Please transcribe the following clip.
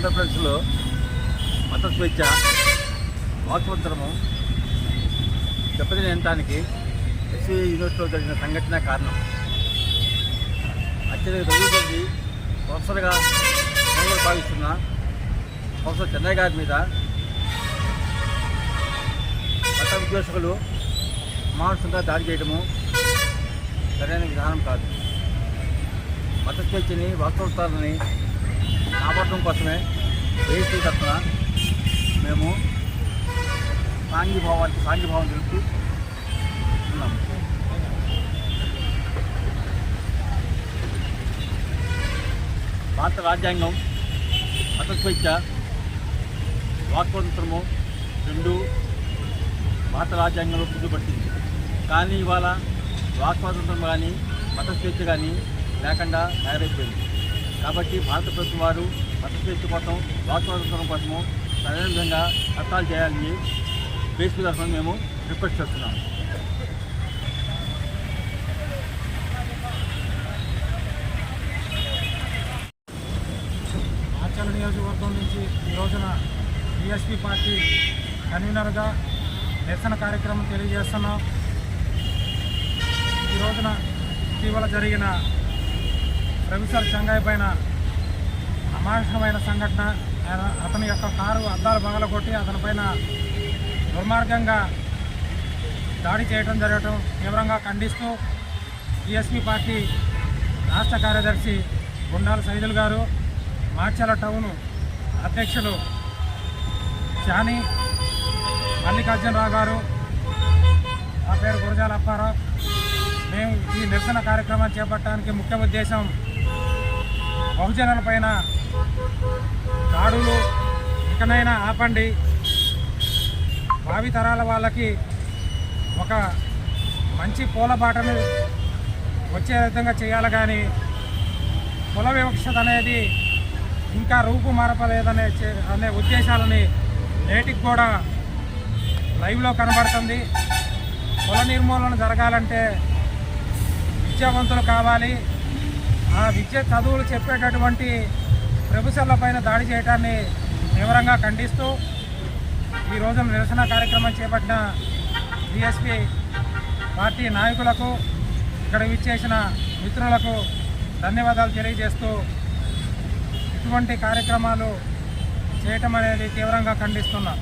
ఆంధ్రప్రదేశ్లో మత స్వేచ్ఛ వాక్స్వంతరము దెబ్బతినటానికి ఎస్సీ యూనివర్సిటీలో జరిగిన సంఘటన కారణం. అత్యధిక చదువుతుంది ప్రొఫెసర్గా సేవలు భావిస్తున్న ప్రొఫెసర్ చెన్నై గారి మీద మత విద్వేషకులు మానసికంగా దాడి చేయడము సరైన విధానం కాదు. మత స్వేచ్ఛని వాస్తవతాలని కాపాడటం కోసమే వేసి తరఫున మేము సాంఘీభావానికి సాంఘీభావం తెలుపుతూ ఉన్నాము భారత రాజ్యాంగం మతస్వేచ్ఛ వాక్స్వాతంత్రము రెండు భారత రాజ్యాంగంలో పొందుపడుతుంది కానీ ఇవాళ వాక్స్వాతంత్రం కానీ మతస్వేచ్ఛ కానీ లేకుండా తయారైపోయింది. కాబట్టి భారత ప్రభుత్వం వారు మత కోసం వాక్స్వాతంత్రం కోసము సరైన విధంగా చట్టాలు చేయాలని ఫేస్బుక్ తరఫున మేము రిక్వెస్ట్ చేస్తున్నాం. ఆచల నియోజకవర్గం నుంచి ఈ రోజున బీఎస్పీ పార్టీ కన్వీనర్గా నిరసన కార్యక్రమం తెలియజేస్తున్నాం. ఈ రోజున ఇటీవల జరిగిన రవిసార్ చంగాయ్ పైన అమానుషమైన సంఘటన. ఆయన- అతని యొక్క కారు అద్దాలు పగలగొట్టి అతనిపైన దుర్మార్గంగా దాడి చేయడం జరగటం తీవ్రంగా ఖండిస్తూ బీఎస్పీ పార్టీ రాష్ట్ర కార్యదర్శి గుండాల సైదుల్ గారు మార్చాల టౌన్ అధ్యక్షులు చాని మల్లికార్జునరావు గారు నా పేరు గురజాల అప్పారావు. మేము ఈ నిరసన కార్యక్రమాన్ని చేపట్టడానికి ముఖ్య ఉద్దేశం బహుజనులపైన దాడులు ఇకనైనా ఆపండి. భావితరాల వాళ్ళకి ఒక మంచి పూలబాటను వచ్చే విధంగా చేయాలి కానీ కుల వివక్షత అనేది ఇంకా రూపు మారపలేదనే చే- అనే ఉద్దేశాలని నేటికి కూడా లైవ్లో కనబడుతుంది. కుల నిర్మూలన జరగాలంటే విద్యావంతులు కావాలి. ఆ విద్య చదువులు చెప్పేటటువంటి ప్రొఫెసర్ల పైన దాడి చేయడాన్ని తీవ్రంగా ఖండిస్తూ ఈ రోజున నిరసన కార్యక్రమం చేపట్టిన బీఎస్పీ పార్టీ నాయకులకు ఇక్కడ విచ్చేసిన మిత్రులకు ధన్యవాదాలు తెలియజేస్తూ ఇటువంటి కార్యక్రమాలు చేయటం అనేది తీవ్రంగా ఖండిస్తున్నాం.